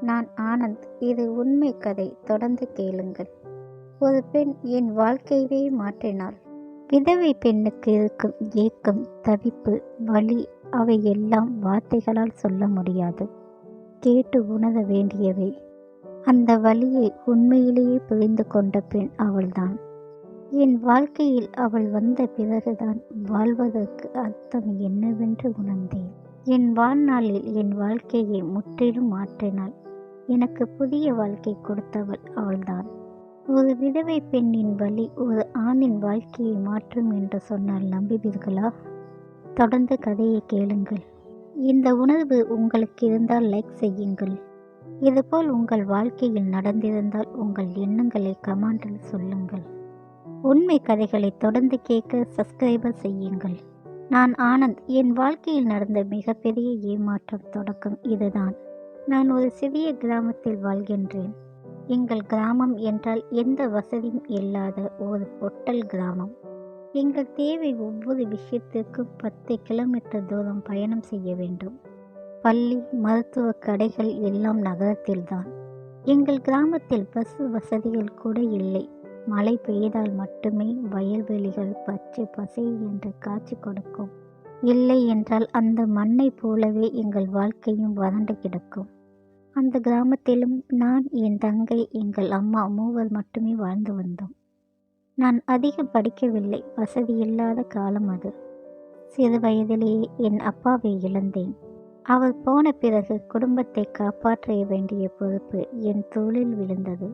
நான் ஆனந்த் இது உண்மை கதை. தொடர்ந்து கேளுங்கள். ஒரு பெண் என் வாழ்க்கையவே மாற்றினாள். விதவை பெண்ணுக்கு இருக்கும் ஏக்கம் தவிப்பு வலி அவை எல்லாம் வார்த்தைகளால் சொல்ல முடியாது. கேட்டு உணர வேண்டியவை. அந்த வழியை உண்மையிலேயே புரிந்து கொண்ட பெண் அவள்தான். என் வாழ்க்கையில் அவள் வந்த பிறகுதான் வாழ்வதற்கு அர்த்தம் என்னவென்று உணர்ந்தேன். என் வாழ்நாளில் என் வாழ்க்கையை முற்றிலும் மாற்றினாள். எனக்கு புதிய வாழ்க்கை கொடுத்தவள் அவள்தான். ஒரு விதவை பெண்ணின் வழி ஒரு ஆணின் வாழ்க்கையை மாற்றும் என்று சொன்னால் நம்புவீர்களா? தொடர்ந்து கதையை கேளுங்கள். இந்த உணர்வு உங்களுக்கு இருந்தால் லைக் செய்யுங்கள். இதுபோல் உங்கள் வாழ்க்கையில் நடந்திருந்தால் உங்கள் எண்ணங்களை கமாண்டில் சொல்லுங்கள். உண்மை கதைகளை தொடர்ந்து கேட்க சப்ஸ்கிரைபர் செய்யுங்கள். நான் ஆனந்த் என் வாழ்க்கையில் நடந்த மிகப்பெரிய ஏமாற்றம் தொடக்கம் இதுதான். நான் ஒரு சிறிய கிராமத்தில் வாழ்கின்றேன். எங்கள் கிராமம் என்றால் எந்த வசதியும் இல்லாத ஒரு பொட்டல் கிராமம். எங்கள் தேவை ஒவ்வொரு விஷயத்திற்கும் பத்து கிலோமீட்டர் தூரம் பயணம் செய்ய வேண்டும். பள்ளி மருத்துவ கடைகள் எல்லாம் நகரத்தில்தான். எங்கள் கிராமத்தில் பஸ் வசதிகள் கூட இல்லை. மழை பெய்தால் மட்டுமே வயல்வெளிகள் பச்சை பசை என்று காட்சி கொடுக்கும். இல்லை என்றால் அந்த மண்ணை போலவே எங்கள் வாழ்க்கையும் வறண்டு கிடக்கும். அந்த கிராமத்திலும் நான் என் தங்கை எங்கள் அம்மா மூவர் மட்டுமே வாழ்ந்து வந்தோம். நான் அதிகம் படிக்கவில்லை. வசதி இல்லாத காலம் அது. சிறு வயதிலேயே என் அப்பாவை இழந்தேன். அவர் போன பிறகு குடும்பத்தை காப்பாற்ற வேண்டிய பொறுப்பு என் தோளில் விழுந்தது.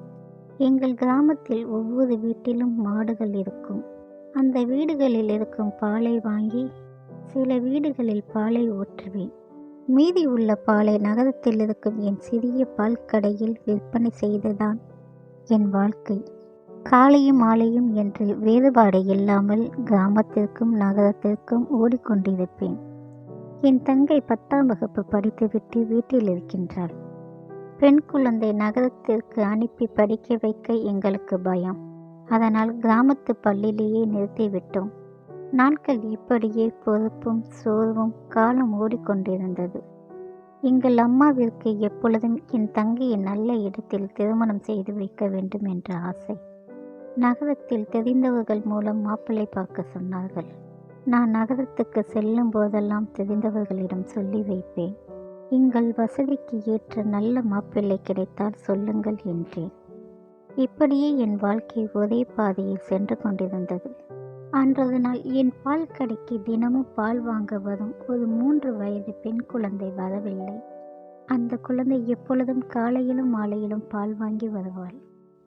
எங்கள் கிராமத்தில் ஒவ்வொரு வீட்டிலும் மாடுகள் இருக்கும். அந்த வீடுகளில் இருக்கும் பாலை வாங்கி சில வீடுகளில் பாலை ஊற்றுவேன். மீதி உள்ள பாலை நகரத்தில் இருக்கும் என் சிறிய பால் கடையில் விற்பனை செய்துதான் என் வாழ்க்கை. காலையும் மாலையும் என்று வேறுபாடு இல்லாமல் கிராமத்திற்கும் நகரத்திற்கும் ஓடிக்கொண்டிருப்பேன். என் தங்கை பத்தாம் வகுப்பு படித்துவிட்டு வீட்டில் இருக்கின்றாள். பெண் குழந்தை நகரத்திற்கு அனுப்பி படிக்க வைக்க எங்களுக்கு பயம். அதனால் கிராமத்து பள்ளியிலேயே நிறுத்திவிட்டோம். நாட்கள் இப்படியே பொறுப்பும் சோர்வும் காலம் ஓடிக்கொண்டிருந்தது. எங்கள் அம்மாவிற்கு எப்பொழுதும் என் தங்கையை நல்ல இடத்தில் திருமணம் செய்து வைக்க வேண்டும் என்ற ஆசை. நகரத்தில் தெரிந்தவர்கள் மூலம் மாப்பிள்ளை பார்க்க சொன்னார்கள். நான் நகரத்துக்கு செல்லும் போதெல்லாம் தெரிந்தவர்களிடம் சொல்லி வைப்பேன். எங்கள் வசதிக்கு ஏற்ற நல்ல மாப்பிள்ளை கிடைத்தால் சொல்லுங்கள் என்றேன். இப்படியே என் வாழ்க்கை ஒரே பாதையில் சென்று கொண்டிருந்தது. அன்றது நாள் என் பால் கடைக்கு தினமும் பால் வாங்க வரும் ஒரு மூன்று வயது பெண் குழந்தை வரவில்லை. அந்த குழந்தை எப்பொழுதும் காலையிலும் மாலையிலும் பால் வாங்கி வருவாள்.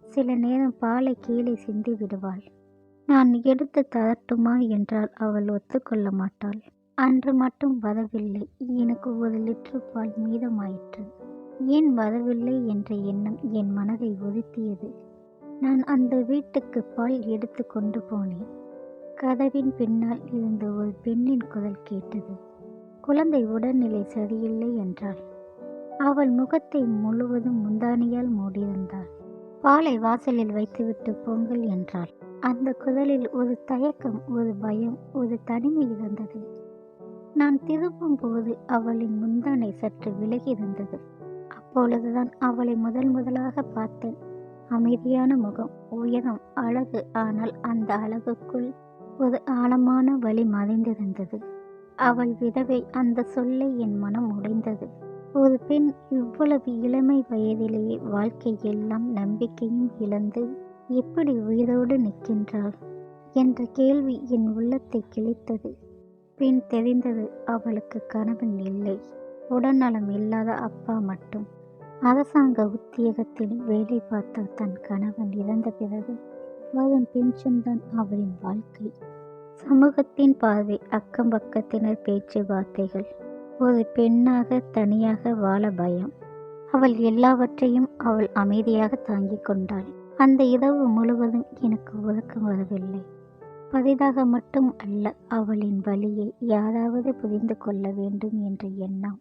சில நேரம் பாலை கீழே சிந்தி விடுவாள். நான் எடுத்து தரட்டுமா என்றால் அவள் ஒத்துக்கொள்ள மாட்டாள். அன்று மட்டும் வரவில்லை. எனக்கு ஒரு லிட்டர் பால் மீதமாயிற்று. ஏன் வரவில்லை என்ற எண்ணம் என் மனதை உறுத்தியது. நான் அந்த வீட்டுக்கு பால் எடுத்து கொண்டு போனேன். கதவின் பின்னால் இருந்த ஒரு பெண்ணின் குரல் கேட்டது. குழந்தை உடல்நிலை சரியில்லை என்றாள். அவள் முகத்தை முழுவதும் முந்தானியால் மூடியிருந்தாள். பாலை வாசலில் வைத்துவிட்டு பொங்கல் என்றாள். அந்த குரலில் ஒரு தயக்கம் ஒரு பயம் ஒரு தனிமை இருந்தது. நான் திரும்பும் போது அவளின் முந்தானை சற்று விலகி இருந்தது அப்பொழுதுதான் அவளை முதல் முதலாக பார்த்தேன். அமைதியான முகம் உயரம் அழகு. ஆனால் அந்த அழகுக்குள் ஒரு ஆழமான வழி மறைந்திருந்தது. அவள் விதவை அந்த சொல்லை என் மனம் உடைந்தது. ஒரு பெண் இவ்வளவு இளமை வயதிலேயே வாழ்க்கை எல்லாம் நம்பிக்கையும் இழந்து எப்படி உயிரோடு நிற்கின்றாள்? என்ற கேள்வி என் உள்ளத்தை கிழித்தது. பின் தெரிந்தது அவளுக்கு கணவன் இல்லை. உடல்நலம் இல்லாத அப்பா மட்டும். அரசாங்க உத்தியோகத்தில் வேலை பார்த்த தன் கணவன் இறந்த பிறகு அதன் பென்ஷன்தான் அவளின் வாழ்க்கை. சமூகத்தின் பார்வை அக்கம் பக்கத்தினர் பேச்சுவார்த்தைகள் ஒரு பெண்ணாக தனியாக வாழ பயம். அவள் எல்லாவற்றையும் அவள் அமைதியாக தாங்கிக் கொண்டாள். அந்த இரவு முழுவதும் எனக்கு உறக்கம் வரவில்லை. பரிதாக மட்டும் அல்ல அவளின் வழியை யாராவது புரிந்து கொள்ள வேண்டும் என்ற எண்ணம்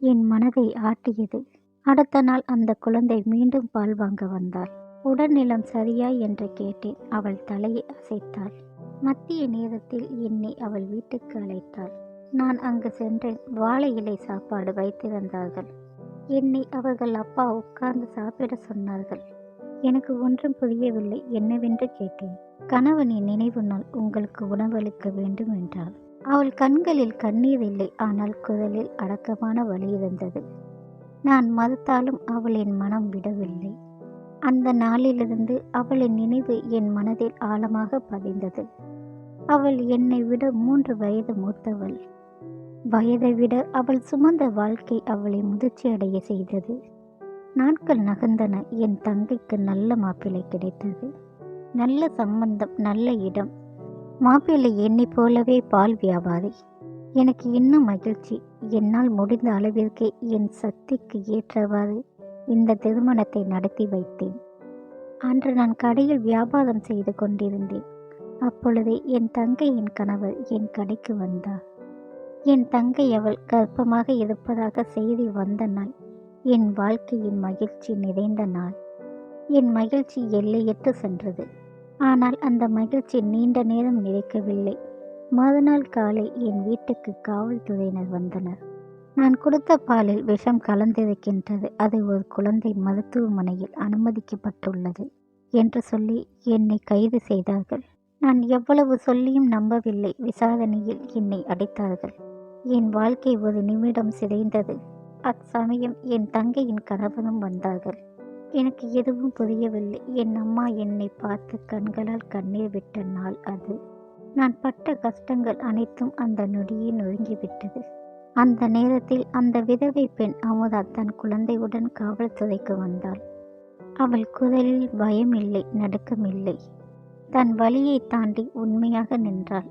என் மனதை ஆட்டியது. அடுத்த நாள் அந்த குழந்தை மீண்டும் பால் வாங்க வந்தாள். உடல்நிலம் சரியா என்று கேட்டேன். அவள் தலையை அசைத்தாள். மத்திய நேரத்தில் என்னை அவள் வீட்டுக்கு அழைத்தாள். நான் அங்கு சென்றேன். வாழை இலை சாப்பாடு வைத்திருந்தார்கள் என்னை அவர்கள் அப்பா உட்கார்ந்து சாப்பிட சொன்னார்கள். எனக்கு ஒன்றும் புரியவில்லை. என்னவென்று கேட்டேன். கணவனின் நினைவு நாள் உங்களுக்கு உணவளிக்க வேண்டும் என்றாள் அவள் கண்களில் கண்ணீர் இல்லை. ஆனால் குரலில் அடக்கமான வலி இருந்தது. நான் மறுத்தாலும் அவளின் மனம் விடவில்லை. அந்த நாளிலிருந்து அவளின் நினைவு என் மனதில் ஆழமாக பதிந்தது. அவள் என்னை விட மூன்று வயது மூத்தவள். வயதை விட அவள் சுமந்த வாழ்க்கை அவளை முதிர்ச்சி அடைய செய்தது. நாட்கள் நகர்ந்தன என் தங்கைக்கு நல்ல மாப்பிள்ளை கிடைத்தது. நல்ல சம்பந்தம் நல்ல இடம். மாப்பிள்ளை என்னை போலவே பால் வியாபாரி. எனக்கு இன்னும் மகிழ்ச்சி. என்னால் முடிந்த அளவிற்கு என் சக்திக்கு ஏற்றவாறு இந்த திருமணத்தை நடத்தி வைத்தேன். அன்று நான் கடையில் வியாபாரம் செய்து கொண்டிருந்தேன். அப்பொழுது என் தங்கையின் கணவர் என் கடைக்கு வந்தார். என் தங்கை அவள் கர்ப்பமாக இருப்பதாக செய்தி வந்த நாள் என் வாழ்க்கையின் மகிழ்ச்சி நிறைந்த நாள். என் மகிழ்ச்சி எல்லையற்று சென்றது. ஆனால் அந்த மகிழ்ச்சி நீண்ட நேரம் நிலைக்கவில்லை. மறுநாள் காலை என் வீட்டுக்கு காவல்துறையினர் வந்தனர். நான் கொடுத்த பாலில் விஷம் கலந்திருக்கின்றது. அது ஒரு குழந்தை மருத்துவமனையில் அனுமதிக்கப்பட்டுள்ளது என்று சொல்லி என்னை கைது செய்தார்கள். நான் எவ்வளவு சொல்லியும் நம்பவில்லை. விசாரணையில் என்னை அடைத்தார்கள். என் வாழ்க்கை ஒரு நிமிடம் சிதைந்தது. அச்சமயம் என் தங்கையின் கணவனும் வந்தார்கள். எனக்கு எதுவும் புரியவில்லை. என் அம்மா என்னை பார்த்து கண்களால் கண்ணீர் விட்ட நாள் அது. நான் பட்ட கஷ்டங்கள் அனைத்தும் அந்த நொடியே நொறுங்கிவிட்டது. அந்த நேரத்தில் அந்த விதவை பெண் அமுதா தன் குழந்தையுடன் காவல்துறைக்கு வந்தாள். அவள் குரலில் பயமில்லை நடுக்கமில்லை. தன் வழியை தாண்டி உண்மையாக நின்றாள்.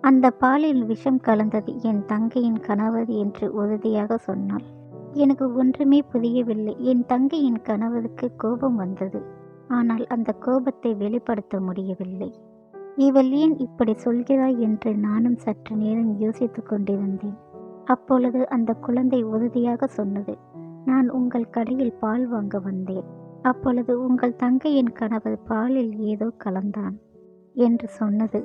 அந்த பாலில் விஷம் கலந்தது என் தங்கையின் கணவர் என்று உறுதியாக சொன்னாள். எனக்கு ஒன்றுமே புரியவில்லை என் தங்கையின் கணவருக்கு கோபம் வந்தது. ஆனால் அந்த கோபத்தை வெளிப்படுத்த முடியவில்லை. இவள் ஏன் இப்படி சொல்கிறாய்? என்று நானும் சற்று நேரம் யோசித்து கொண்டிருந்தேன். அப்பொழுது அந்த குழந்தை உறுதியாக சொன்னது நான் உங்கள் கடையில் பால் வாங்க வந்தேன். அப்பொழுது உங்கள் தங்கையின் கணவர் பாலில் ஏதோ கலந்தான் என்று சொன்னது.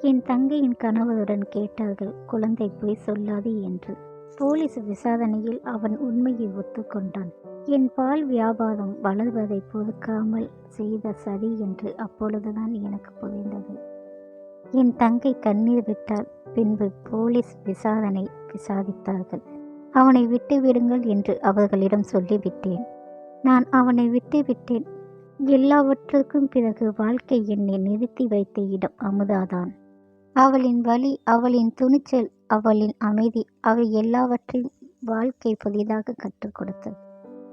என் தங்கையின் கணவருடன் கேட்டார்கள் குழந்தை போய் சொல்லாது என்று. போலீஸ் விசாரணையில் அவன் உண்மையை ஒத்துக்கொண்டான். என் பால் வியாபாரம் வளர்வதை பொறுக்காமல் செய்த சரி என்று அப்பொழுதுதான் எனக்கு புரிந்தது. என் தங்கை கண்ணீர் விட்டால் பின்பு போலீஸ் விசாரணை விசாரித்தார்கள். அவனை விட்டு விடுங்கள் என்று அவர்களிடம் சொல்லிவிட்டேன். நான் அவனை விட்டு விட்டேன். எல்லாவற்றுக்கும் பிறகு வாழ்க்கை என்னை நிறுத்தி வைத்த இடம் அமுதாதான். அவளின் வலி அவளின் துணிச்சல் அவளின் அமைதி அவை எல்லாவற்றையும் வாழ்க்கை புதிதாக கற்றுக் கொடுத்தது.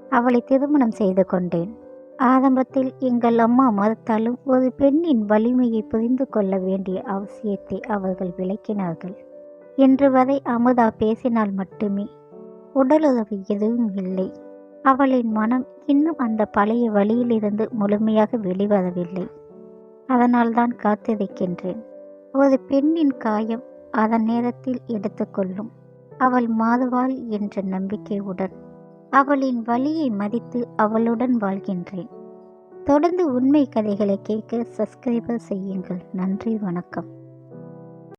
அவளை திருமணம் செய்து கொண்டேன். ஆரம்பத்தில் எங்கள் அம்மா மறுத்தாலும் ஒரு பெண்ணின் வலிமையை புரிந்து கொள்ள வேண்டிய அவசியத்தை அவர்கள் விளக்கினார்கள். இன்று வரை அமுதா பேசினால் மட்டுமே. உடலுறவு எதுவும் இல்லை. அவளின் மனம் இன்னும் அந்த பழைய வழியிலிருந்து முழுமையாக வெளிவரவில்லை. அதனால்தான் காத்திருக்கின்றேன். ஒரு பெண்ணின் காயம் அதன் நேரத்தில் எடுத்துக்கொள்ளும். அவள் மாறுவாள் என்ற நம்பிக்கையுடன் அவளின் வழியை மதித்து அவளுடன் வாழ்கின்றேன். தொடர்ந்து உண்மை கதைகளை கேட்க சப்ஸ்கிரைபர் செய்யுங்கள். நன்றி வணக்கம்.